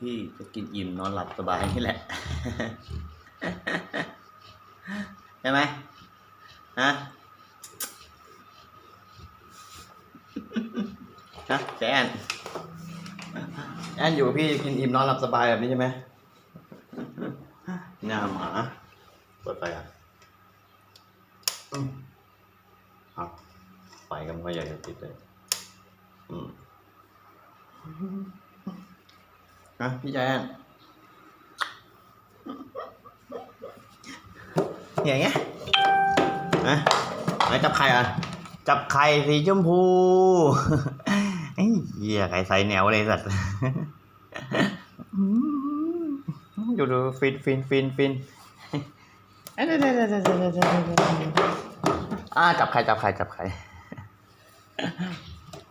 พี่จะกินอิ่มนอนหลับสบายนี่แหละ ใช่ไหมฮะฮะแจนแอนอยู่กับพี่กินอิ่มนอนหลับสบายแบบนี้ใช่ไหมหน้าหมาเปิดไฟอะครับไฟก็ไม่ค่อยอยากจะติดเลย อืม ฮะพี่แจนอย่างเงี้ยนะไหนจับไข่อะ จับไข่สีชมพูไอ้เหี้ยไข่ใส่แนวเลยสัตว์ดูดูฟินฟินฟินฟินอ่าจับไข่จับไข่จับไข่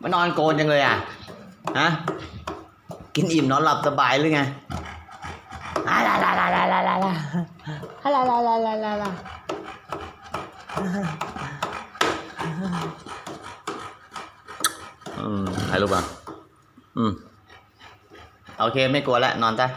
มานอนโกนจังเลยอะฮะ กินอิ่มนอนหลับสบายหรือไงอ่าลาลาลาลาลาลาลาอ่าลาลาลาลาลาลาอืมถ่ายรูปอะอืม โอเคไม่กลัวแล้วนอนจ้ะ